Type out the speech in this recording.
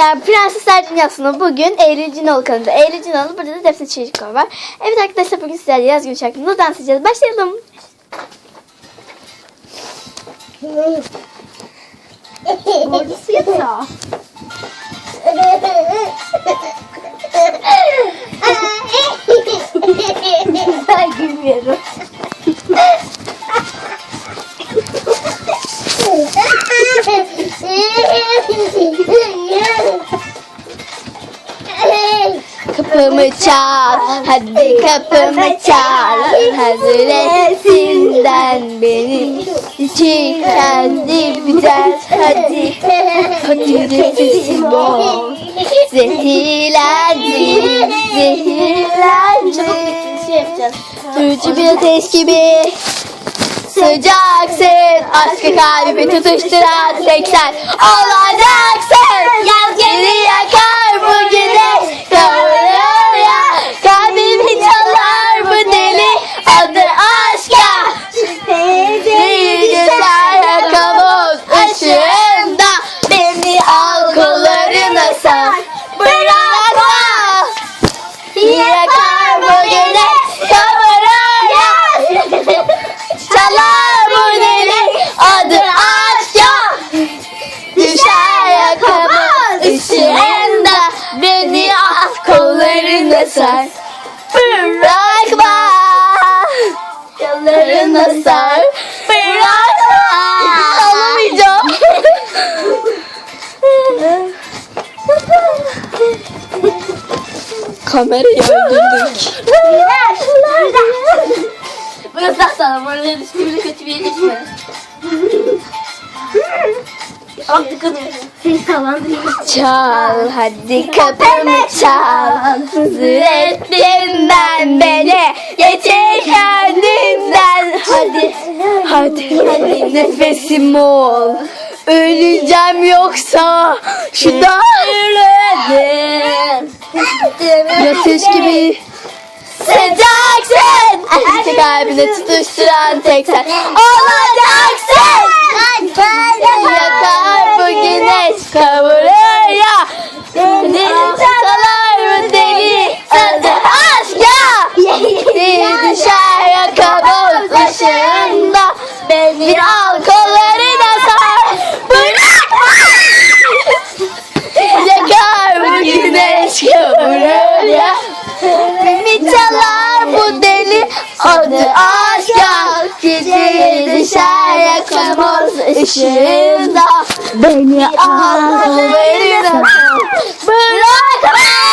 Arkadaşlar Prensesler Dünyası'nda bugün Eylül Cinoğlu kanalında. Eylül Cinoğlu burada da Defne Çelikova var. Evet arkadaşlar bugün sizlerle yaz günü şarkımızda dans edeceğiz. Başlayalım. Orada su yatağı. Ben gülmüyorum. Kapımı çal, hadi kapımı çal. Hazır etsinden beni. İçi kendi biter, hadi. Hadi nefesim bol. Zehirlendim, zehirlendim. Turucu bir ateş gibi. Sıcaksın, aşkı kalbi tutuşturan tek sen olacaksın. Yaz geri yakar Kollarına sar Bırakma Kollarına sar Bırakma Alamayacağım Kamerayı öldürdük. Burası sağlam. Oraya düştü bile kötü bir yere düşme. Bak tıkanıyor. Seni. Çal hadi kapımı çal. Hızır ettin ben beni Getir kendinden Hadi hadi nefesim ol. Öleceğim yoksa şu dairede Yatış gibi Sıcaksın İşte kalbine tutuşturan tek sen. Olacaksın Sizi dışarı koymaz ışığında Beni al, beni al Bırakma.